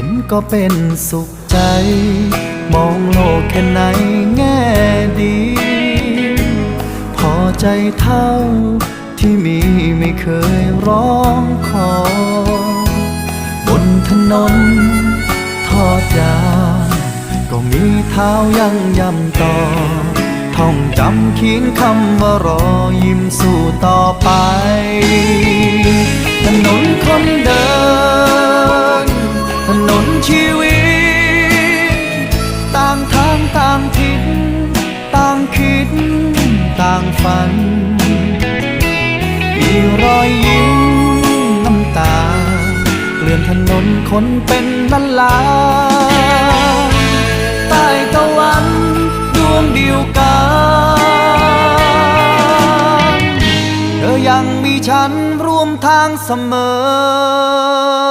ห็นก็เป็นสุขใจ มองโลกแค่ไหนแง่ดี พอใจเท่าที่มีไม่เคยร้องขอ บนถนนทอดยาวก็มีเท้ายังย่ำต่อ ท่องจำเขียนคำว่ารอยิ้มสู่ต่อไป ชีวิต ต่างทางต่างทิศต่างคิด ต่างฝัน มีรอยยิ้มน้ำตา เกลื่อนถนนคนเป็นล้านลาใต้ตะวันดวงเดียวกันเธอยังมีฉันร่วมทางเสมอ